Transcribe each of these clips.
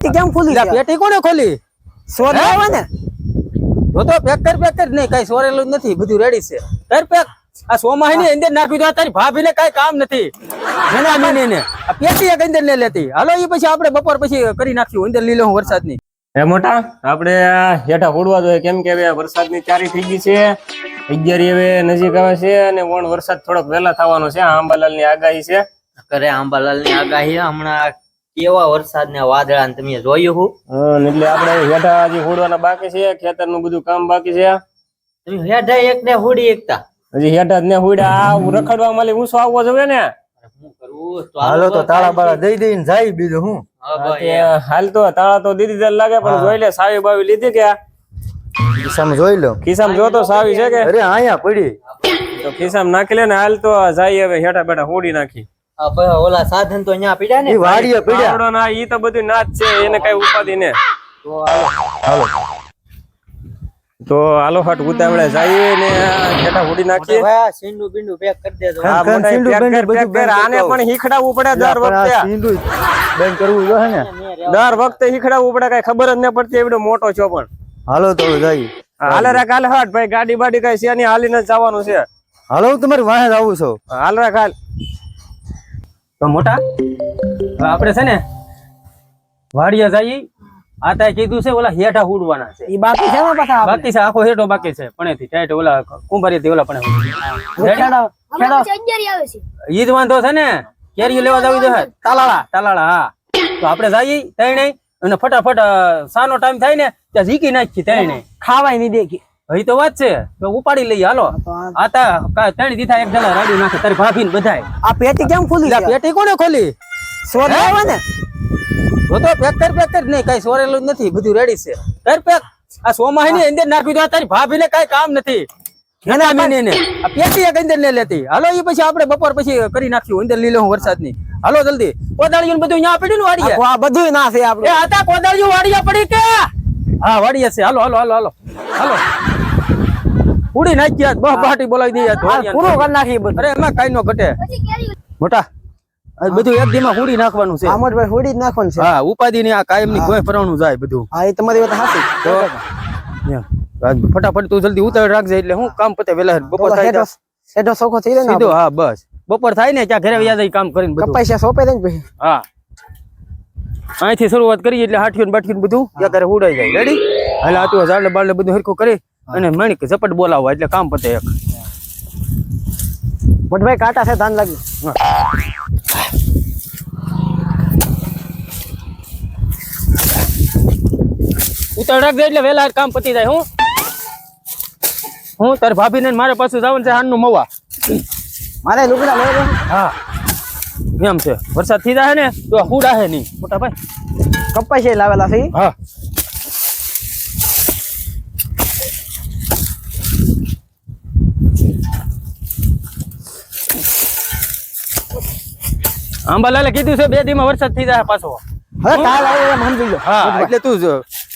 કેમ ખુલી લા, પેટી કોણે ખોલી? સોદ આવે ને જો તો પેક કર પેક કર. નહીં કઈ સોરેલું નથી બધું રેડી છે. કર પેક. આ સોમાહી ની અંદર નાખી દો તારી ભાભી ને કઈ કામ નથી. એના મીની ને આ પેટી એક અંદર ને લેતી. હાલો એ પછી આપણે બપોર પછી કરી નાખ્યું અંદર લીલો વરસાદની હે મોટા? આપણે આ હેઠા હોડવા જોઈએ. કેમ કે હવે વરસાદની ચારી થઈ ગઈ છે. અગિયારી હવે નજીક આવે છે અને વણ વરસાદ થોડોક વહેલા થવાનો છે. આંબાલાલની આગાહી છે. કરે આંબાલાલની આગાહી. હમણાં કેવા વરસાદ ને વાદળા ને તમે જોયું હું. એટલે આપણે હેઠા હજી હોડવાના બાકી છે ખેતરનું બધું કામ બાકી છે. તમે હેઠા એક ને હોડી એકતા. હજી હેઠા જ ને હોડ્યા આ રખડવા માલી શું આવવો જોઈએ ને? હાલો તો તાળા બાળા દઈ દઈને જાય બીજું હું. હાલ તો તાળા તો દીદી જ લાગે પણ જોઈ લે સાવી બાવી લીધી કે? ખિસ્સામાં જોઈ લો. ખિસ્સામાં જોતો સાવી છે કે? અરે અહીંયા પડી. તો ખિસ્સામાં નાખી લે ને હાલ તો જાય હવે હેઠા બેઠા હોડી નાખી. ઓલા સાધન તો અહીંયા પીડ્યા ને વાડીએ પડ્યા. ના ઈ તો બધું ના છે એને કઈ ઉપાધિ ને હાલો. તો હાલો હટ ઉતાવળે જઈએ ને હેઠા ઉડી નાખીએ. ભાઈ સિંડુ બિંડુ પેક કરી દેજો. ખાન મોટા સીંડું પેક કર, બધું પેક કર. આને પણ હીખડાવવું પડે દર વખતે. સિંડુ બેન કરવું જોઈએ ને. દર વખતે હીખડાવવું પડે કઈ ખબર જ ન પડતી એવડો મોટો છો પણ. હાલો તો જાય હાલે રાખ હાલે હટ ભાઈ ગાડી બાડી કઈ છે ને હાલીને જ જવાનું છે. હાલો તમારે તમારી વાહે આવું છું. હાલ રાખ હાલ. તો મોટા આપણે છે ને વાડિયા જઈ આ તાય કીધું છે ઓલા હેઠા ઉડવાના છે. એ બાકી છે ને પાછા બાકી છે આખો હેઠો બાકી છે પણેથી ટાઈટ ઓલા કુંભારી થી ઓલા પણ ખેડો ખેડો. ઈ જ વાંધો છે ને કેરીઓ લેવા જવી જોઈએ તાલાળા તાલાળા હા. તો આપણે જઈએ તઈને અને ફટાફટ સાનો ટાઈમ થાય ને ત્યાં ઝીકી નાખી તઈને ખાવાય નહીં દેખી. હઈ તો વાત છે. તો ઉપાડી લઈએ હાલો. આ તા ત્રણ દીધા એક જણા રાડી નાખે તારી ભાભી ને બધાય. આ પેટી કેમ ખુલી આ પેટી કોને ખોલી? સોદ આવે ને? તો તો પેક કર પેક કર. નહીં કઈ સોરેલું જ નથી બધું રેડી છે. કર પેક. આ સોમાહી ની અંદર નાખી દો તારી ભાભી ને કઈ કામ નથી. ઘણા મીની ને આ પેટી એક અંદર ને લેતી. હાલો એ પછી આપણે બપોર પછી કરી નાખ્યું અંદર લીલો વરસાદની હાલો જલ્દી. કોદાળિયું બધું અહીંયા પડ્યું ને વાડીએ? આ બધું ના છે એ આપણે હતા કોદાળિયું વાડીએ પડી કે? હા વાડીએ છે. હાલો હાલો હાલો હાલો. હાલો. ઉડી નાખ્યા બહ બાટી બોલાવી દઈએ. પૂરો કરી નાખી બધું. અરે એમાં કઈ નો ઘટે. મોટા બધું એક દીમાં હુડી નાખવાનું છે. હોડી જ નાખવાનું છે. હા ઉપાધિ ની આ કાયમની કોઈ ફરવાનું જાય બધું. હા એ તમારી વાત હાચી તો ફટાફટ તું જલ્દી ઉતાર રાખજે એટલે હું કામ પતે વેલા બપોર થાય સોખો થઈ જાય ને સીધો હા બસ. બપોર થાય ને ત્યાં ઘરે વ્યા કામ કરીને બધું. કપાઈ સોંપે દે ને હા. અહીંથી શરૂઆત કરીએ એટલે હાઠિયું બાઠિયું બધું. ત્યાં ઘરે ઉડાઈ જાય. રેડી હાલ આતું તું બાળ બધું હરખું કરી. અને મણિક ઝપટ બોલાવવા એટલે કામ પતે એક. મોટભાઈ કાંટા છે ધાન લાગી ઉતાર રાખજે એટલે વેલા કામ પતી જાય હું. હું તાર ભાભી ને મારે પાછું જવાનું છે હાનનું મવા. મારે લુગડા લઈ લો હા. એમ છે. વરસાદ થઈ જાય ને તો હુડા હે નહીં. મોટા ભાઈ. કપાઈ છે લાવેલા છે હા. આંબાલાલે કીધું છે બે દીમાં વરસાદ થઈ જાય પાછો. હવે કાલ આવે એમ સમજી લો. હા એટલે તું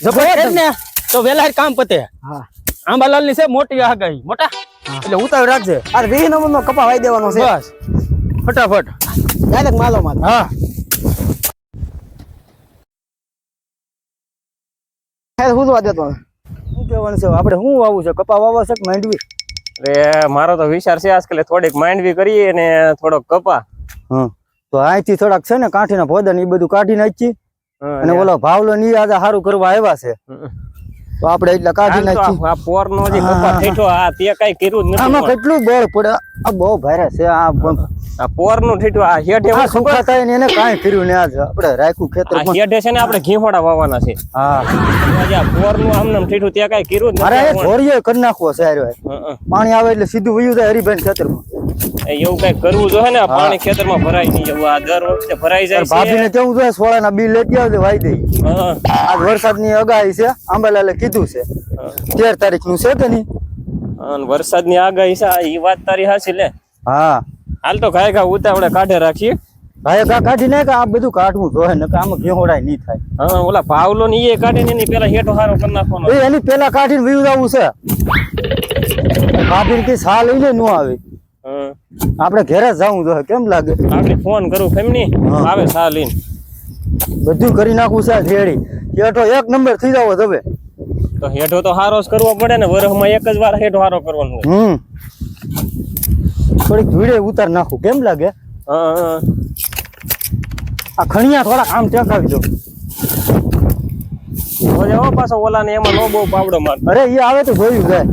જબર ને. તો વેલા કામ પતે. હા. આંબાલાલની છે મોટી આગાહી. મોટા? એટલે ઉતાવળ રાખજે. અરે વીસ નંબર નો કપા વાઈ દેવાનો છે. બસ. ફટાફટ. ડાયરેક્ટ માલો માલ હા. ખેર જોવા દેતો. શું કહેવાનું છે? આપણે શું વાવું છે? કપા વાવો છે માંડવી? અરે મારો તો વિચાર છે આજકાલ થોડીક માંડવી કરીએ ને થોડોક કપા. હા. તો અહીંથી થોડાક છે ને કાંઠીના ભોદા ને એ બધું કાઢી નાખી અને ઓલો ભાવલો ની આજે સારું કરવા આવ્યા છે. તો આપણે એટલે કાઢી નાખી. આ- પોર નો જે કપા ઠેઠો આ તે કઈ કર્યું જ આમાં કેટલું બળ પડે? આ બહુ ભારે છે આ આ પોરનું ઠેઠું આ હેઠે આ સુખા થાય ને એને કાંઈ કર્યું ને આજ. આપણે રાખ્યું ખેતર આ હેઠે છે ને આપણે ઘીહોડા વાવવાના છે. હા. પોરનું આમનામ ઠેઠું ત્યાં કઈ કર્યું જ એ નથી ધોરીએ કરી નાખવો હં. પાણી આવે એટલે સીધું વયું જાય હરિભાઈ ખેતરમાં. એવું કઈ કરવું જોઈએ ને પાણી પાણી ખેતરમાં ભરાય નહીં એવું આ દર વખતે ભરાઈ જાય ભાભીને કેવું જોઈએ સોળાના બી લેતી આવજે વાઈ દઈ આજ વરસાદની આગાહી છે આંબાલાલે કીધું છે. તેર તારીખનું છે કે નહીં? વરસાદ વરસાદની આગાહી છે એ વાત તારી હાસી લે. હા. હાલ તો ખાય ખા ઉતાવળે કાઢે રાખીએ. ભાઈ ગા કાઢી નાખ આ બધું કાઢવું જોઈએ ને આમાં ઘેહોડાય નહીં થાય. હા ઓલા પાવલો ની એ કાઢીને એની પેલા હેઠો હારો કરી નાખવાનો. એની પેલા કાઢીને વયું જવું છે ભાભી કે સા લઈને નો આવે. આપણે ઘરે જવું જોઈએ કેમ લાગે? આપણે ફોન કરું ફેમની. આવે સા લઈને. બધું કરી નાખું છે રેડી. હેઠો એક નંબર થઈ જાવ તમે તો હેઠો તો હારો જ કરવો પડે ને વરસમાં એક જ વાર હેઠો હારો કરવાનો હોય. હમ. થોડીક ભીડે ઉતાર નાખું કેમ લાગે. આ ખણિયા થોડા આમ ટેકાવી દો. પાછો ઓલા ને એમાં નો બહુ પાવડો માર અરે એ આવે તો જોયું જાય.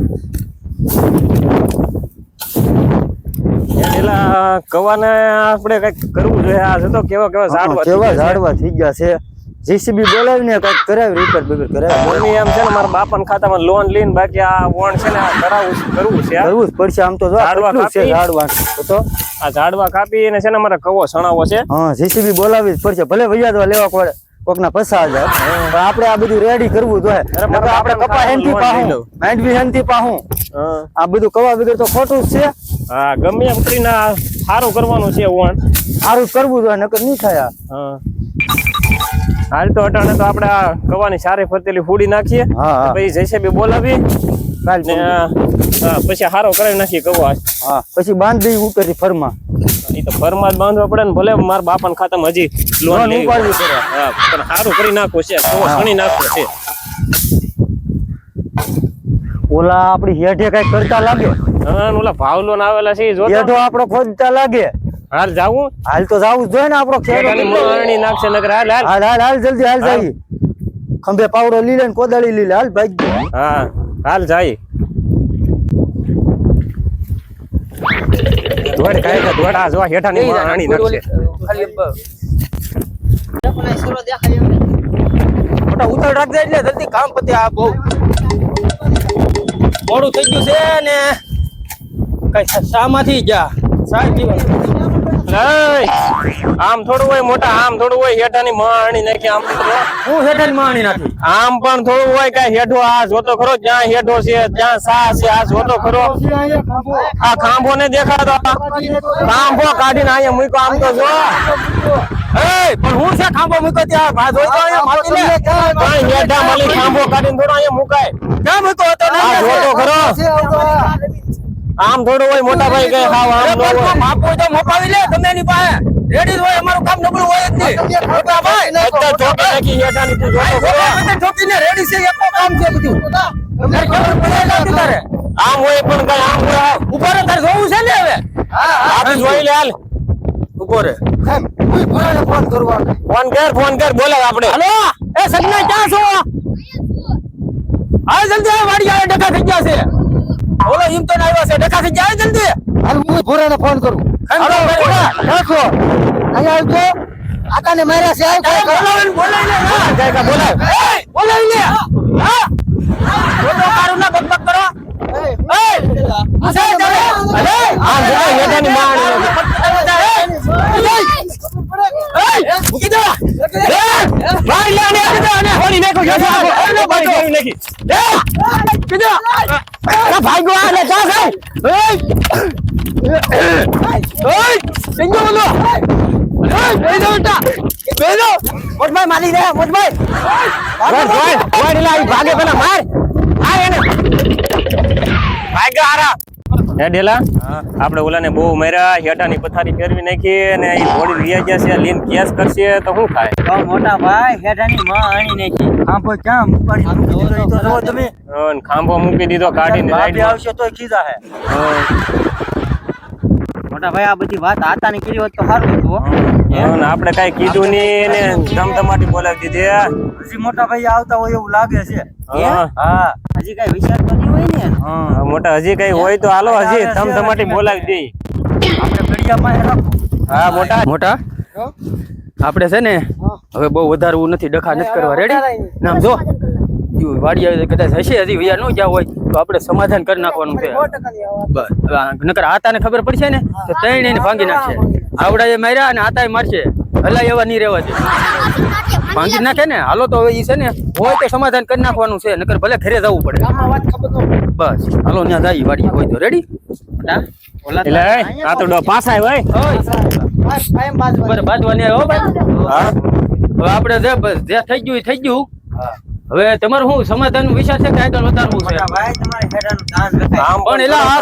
પેલા કવાને આપણે કંઈક કરવું જોઈએ. આ તો કેવા કેવા ઝાડવા કેવા ઝાડવા થઈ ગયા છે. જીસીબી બોલાવીને કંઈક કરાવી રિપેર બિપેર કરાવી. મને એમ છે ને મારા બાપાના ખાતામાં લોન લઈને બાકી આ વણ છે ને આ કરાવવું કરવું છે કરવું જ પડશે. આમ તો ઝાડવા છે કાપી. ઝાડવા? તો તો આ ઝાડવા કાપી અને છે ને મારે કવો સણાવો છે. હા જીસીબી બોલાવી જ પડશે. ભલે વૈયાદવા લેવા પડે કોકના પૈસા જાય પણ આપણે આ બધું રેડી કરવું જોઈએ આપણે કપા હેનથી પાહું. માંડવી હેનથી પાહું. આ બધું કવા વગર તો ખોટું જ છે. હા ગમે એમ કરીને સારું કરવાનું છે વણ. સારું જ કરવું જોઈએ નકર નહીં થાય હા. હાલ તો અટાણે તો આપણે આ કવાની સારી ફરતેલી ફૂડી નાખીએ. પછી જૈસે બોલાવી કાલ પછી હારો કરાવી નાખીએ કવા હા પછી બાંધી ઉતરી ફરમાં. એ તો ફરમાં જ બાંધવા પડે ને ભલે મારા બાપાના ખાતામાં હજી લોન લેવી પડે. હા પણ સારું કરી નાખો છે કવો સણી નાખો છે. ઓલા આપણી હેઠે કઈ કરતા લાગે. હા ઓલા ભાવ લોન આવેલા છે ઈ જોતો? આપણો ખોદતા લાગે. હાલ જાવું? હાલ તો જાવું જ જોઈએ ને આપણો ખેડૂત. નાખશે નકર. હાલ હાલ. હાલ હાલ હાલ જલ્દી હાલ જાય. ખંભે પાવડો લીલે ને કોદાળી લીલે હાલ ભાઈ. હા હાલ જાય. આ જો હેઠાની મારણી નાખશે. મોટા ઉતાળ રાખજે એટલે જલ્દી કામ પતે આ બહુ. મોડું થઈ ગયું છે ને. કઈ શામાંથી જા. સાહેબ આમ થોડું હોય મોટા આમ થોડું હોય હેઠાની માણી નાખી આમ. હું હેઠાની માણી નાખી? આમ પણ થોડું હોય કઈ હેઠો આ જોતો ખરો જ્યાં હેઠો છે જ્યાં સા છે આ જોતો ખરો. આ ખાંભો ને દેખાતો. ખાંભો કાઢીને અહીંયા મૂક્યો આમ તો જો. પણ હું છે ખાંભો મૂક્યો ત્યાં? ભાત હોય તો અહીંયા માટી લે. કાંઈ હેઠા મળી ખાંભો કાઢીને થોડો અહીંયા મુકાય. ક્યાં જોતો ખરો. આમ થોડું હોય મોટા ભાઈ કે ખાવ આમ નો હોય. માપ હોય તો મપાવી લે તમે એની પાસે. રેડી હોય અમારું કામ નબળું હોય જ નહીં. મોટા ભાઈ. અત્યારે ચોકી નાખી હેઠાની તું જોતો ઠોકીને રેડી છે એક કામ છે બધું. આમ હોય પણ કઈ આમ હોય. ઉપર તારે જોવું છે ને હવે? આપણે જોઈ લે હાલ. ઊભો રે ફોન કરવા ફોન કર ફોન કર બોલે આપણે. હલો એ સગના ક્યાં છો? આ જલ્દી આ વાડી આવે ડખા થઈ ગયા છે. ઓલો ઈમ તો આવ્યો છે ડખા થઈ જાય જલ્દી હાલ હું ભોરાને ફોન કરું હાલો રાખો અહીંયા આવજો આકાને માર્યા છે આવ બોલાવીને બોલાવી લે હા કાંઈ કાંઈ બોલાય. બોલાવી લે હા બોલો કારું ના બકબક કરો ભાઈ લે હોળી નાખો જો કીધો આ આને જા સાહેબ મારી દે મોટભાઈ. લા ભાગે પેલા માર. આ એને. ભાઈ ગારા હે ડેલા? આપણે ઓલાને બહુ મર્યા હેઠાની પથારી ફેરવી નાખી અને એ ઘોડી રહ્યા ગયા છે લીન કેસ કરશે તો શું થાય? મોટા ભાઈ હેઠાની માં આણી નાખી. આંબો ક્યાં મુકાડી મૂકી દીધો તો જુઓ તમે. ખાંભો મૂકી દીધો કાઢીને રાઈડ આવશે તોય ખીજા હે. મોટા ભાઈ આ બધી વાત આતાની કરી હોત તો સારું હતું હો. આપણે કાંઈ કીધું નહીં ને ધમધમાટી બોલાવી દીધી હજી મોટા ભાઈ આવતા હોય એવું લાગે છે. હા હજી કઈ વિચાર તો નહીં હોય ને? હા, મોટા હજી કઈ હોય તો હાલો હજી ધમધમાટી બોલાવી દઈ આપણે ઘડિયામાં રાખો. હા મોટા. મોટા? આપણે છે ને હવે બહુ વધારવું નથી ડખા નથી કરવા. રેડી નામ જો. ઈ વાડી આવે કદાચ હશે હજી વૈયા ન ગયા હોય તો આપણે સમાધાન કરી નાખવાનું છે. બસ નકર આતાને ખબર પડશે ને તો ત્રણ એને ભાંગી નાખશે. આવડા એ માર્યા અને આતા મારશે. હલાય એવા નહીં રહેવા દે. ભાંગી નાખે ને હાલો તો હવે ઈ છે ને હોય તો સમાધાન કરી નાખવાનું છે નકર ભલે ઘરે જવું પડે. બસ હાલો ત્યાં જાય વાડી હોય તો. રેડી એટલે આ તો પાસા ભાઈ બરાબર બાજવાની આવ્યો ભાઈ. હવે આપણે જે જે થઈ ગયું એ થઈ ગયું. હવે તમારું શું સમાધાન નો વિચાર છે કે આગળ વધારવું છે? ભાઈ તમારે પણ એલા આ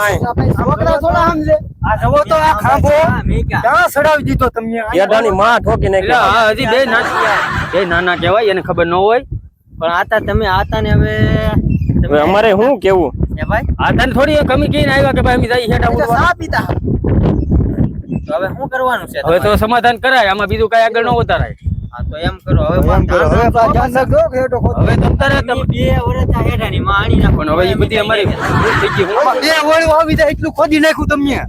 છોકરા થોડા સમજે. આ જવો તો આ ખાંભો ક્યાં? ક્યાં સડાવી દીધો તમને? હેઠાની માં ઠોકી નાખી હા હજી બે નાના બે નાના કહેવાય એને ખબર ન હોય. પણ આતા તમે આતા ને હવે અમારે શું કેવું? એ ભાઈ? આ તને થોડી એ કમી કહીને આવ્યા કે ભાઈ અમે જઈ ઉડવા. પીતા. તો હવે શું કરવાનું છે હવે તો સમાધાન કરાય આમાં બીજું કઈ આગળ ન વધારાય હા તો એમ કરો હવે એમ કરો હવે ધ્યાન રાખજો કે હેઠો હવે તમ તારે તમ- બે વર્ષ હેઠાની નાખો. હવે એ બધી અમારી ભૂલ થઈ ગઈ બે વળું આવી જાય એટલું ખોદી નાખ્યું તમને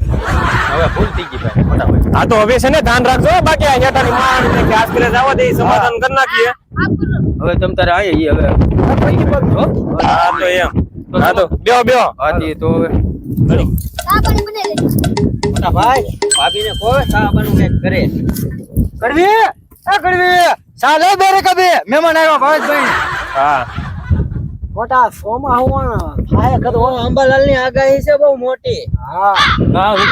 હવે ભૂલ થઈ ગઈ ભાઈ મોટા ભાઈ આ તો હવે છે ને ધ્યાન રાખજો બાકી આ હેઠાની માં ને જવા દે સમાધાન કરી નાખીએ હવે તમ તારે આયે ઈ હવે હા તો એમ હા તો બેહો બેહો. તે હવે. મોટા ભાઈ ભાભીને કહો સાબાનું કંઈક કરે કડવી એ કડવી ચાલે બેરે કબે મહેમાન આવ્યા ભાવેશભાઈ. હા. મોટા સોમાં હું થાય ખરો અંબાલાલની આગાહી છે બહુ મોટી. હા.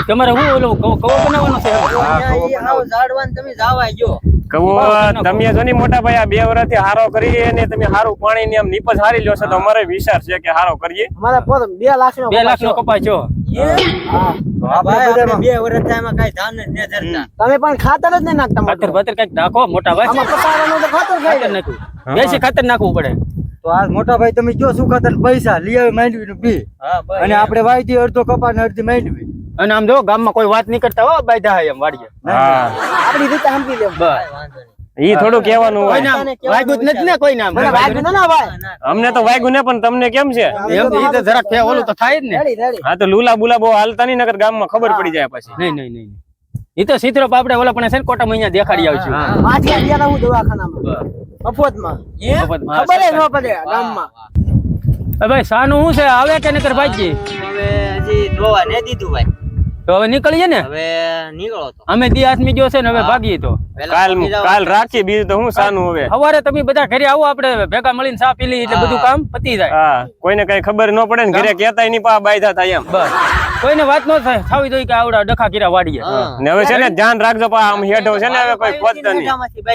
તમારે હું ઓલો કવ કવ બનાવવાનો છે? હા અહીંયા ઈ હાવ તમે જાવાય જો. કહું તમે જો ને મોટા ભાઈ આ બે વર્ષથી હારો કરી અને તમે હારું પાણી ને આમ નીપજ હારી લ્યો છો તો અમારે વિચાર છે કે હારો કરીએ. અમારે પર 2 લાખ નો 2 લાખ નો કપાય છો. ન તમે પણ ખાતર જ નહીં નાખતા ખાતર મોટું. કંઈક નાખો મોટા ભાઈ. ખાતર ખાતર દેશી ખાતર નાખવું પડે. તો આ મોટા ભાઈ તમે જો શું ખાતર પૈસા? લઈ આવે માંડવી નું બી અને આપણે વાયદી અડધો કપા ને અડધી માંડવી. અને આમ જો ગામમાં કોઈ વાત નહીં કરતા હો બાયધા હે એમ વાડીએ. હા. આપડી રીતે સમજી લે બસ. ઈ થોડું કહેવાનું હોય. વાગ્યું જ નથી ને કોઈ નામ. વાગ્યું ના ના ભાઈ. અમને તો વાગ્યું ને પણ તમને કેમ છે? એમ ઈ તો જરાક ફે ઓલું તો થાય જ ને. હા તો લુલા બુલા બહુ હાલતા નહીં નકર ગામમાં ખબર પડી જાય પછી. નહીં નહીં નહીં ઈ તો સીતરો આપણે ઓલા પણ છે ને કોટા મહિના દેખાડી આવશું. વાંચ્યા ગયા હું દવાખાનામાં. મફતમાં. ખબર ન પડે ગામમાં. ભાઈ સાનું શું છે? આવે કે નકર ભાઈજી? હવે હજી દોવા ને દીધું ભાઈ. તો હવે નીકળીએ ને? હવે નીકળો તો. અમે દી આદમી જો છે ને હવે ભાગીએ તો. કાલ કાલ રાખી બીજું તો હું સાનું હવે? સવારે તમે બધા ઘરે આવો આપણે ભેગા મળીને ચા પી લઈએ એટલે બધું કામ પતી જાય. હા કોઈને કઈ ખબર ન પડે ને ઘરે કેતાય નહીં પા બાયધા થાય એમ. બસ. કોઈને વાત ન થાય થાવી દઈ કે આવડા ડખા કીરા વાડીએ. ને હવે છે ને ધ્યાન રાખજો પા આમ હેઠો છે ને હવે કોઈ ખોદતા નહીં.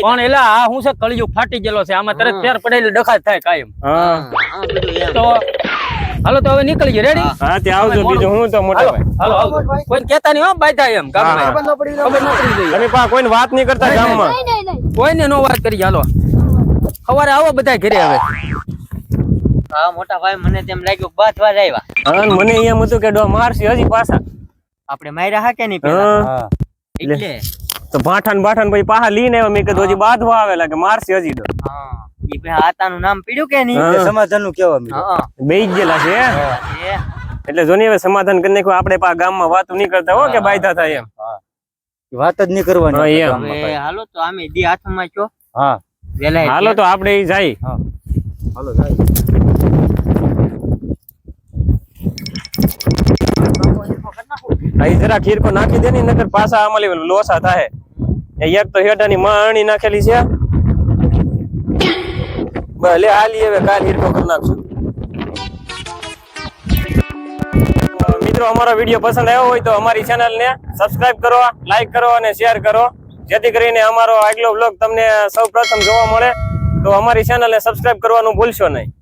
પણ એલા આ હું છે કળિયુગ ફાટી ગયેલો છે આમાં તરત ફેર પડેલી ડખા થાય કાયમ. હા હા, બધું એમ. તો હાલો તો હવે નીકળીએ રેડી હા તે આવજો બીજો હું તો મોટા ભાઈ. હાલો હાલો. કોઈ કહેતા નહીં હો બાયતા એમ ગામમાં. ખબર ન પડી ખબર ન પડી. જાય અને પા કોઈને વાત નહીં કરતા ગામમાં. કોઈને નો વાત કરી હાલો. સવારે આવો બધા ઘરે હવે. હા મોટા ભાઈ મને તેમ લાગ્યું બાત વાર જ આવ્યા હા મને એમ હતું કે ડો મારશે હજી પાછા. આપણે માર્યા હા કે નહીં પેલા? એટલે? તો ભાઠાન ભાઠાન પછી પાછા લઈને આવ્યા. મેં કીધું હજી બાંધવા આવેલા કે મારસી હજી તો હા. ઈ ભાઈ આતાનું નામ પીડ્યું કે નહીં? સમાધાનનું કેવા મળ્યું બેઈ ગયેલા છે એટલે જોની હવે સમાધાન કરી નાખ્યું આપણે પા ગામમાં વાત નહીં કરતા હો કે બાયધા થાય એમ? વાત જ નહીં કરવાની. હાલો તો આમે દી હાથમાં છો. હા. વેલા હાલો તો આપણે ઈ જાય. હાલો જાય. અહીં જરા ખીરકો નાખી દે ને નકર પાછા આમાં લોસા થાય. એ એક તો હેઠાની અણી નાખેલી છે. ભલે હાલી હવે કાલ હીરકો કરી નાખશું. મિત્રો, અમારો વીડિયો પસંદ આવ્યો હોય તો અમારી ચેનલને સબસ્ક્રાઇબ કરો લાઈક કરો અને શેર કરો. જેથી કરીને અમારો આગલો બ્લોગ તમને સૌ પ્રથમ જોવા મળે. તો અમારી ચેનલને સબસ્ક્રાઇબ કરવાનું ભૂલશો નહીં.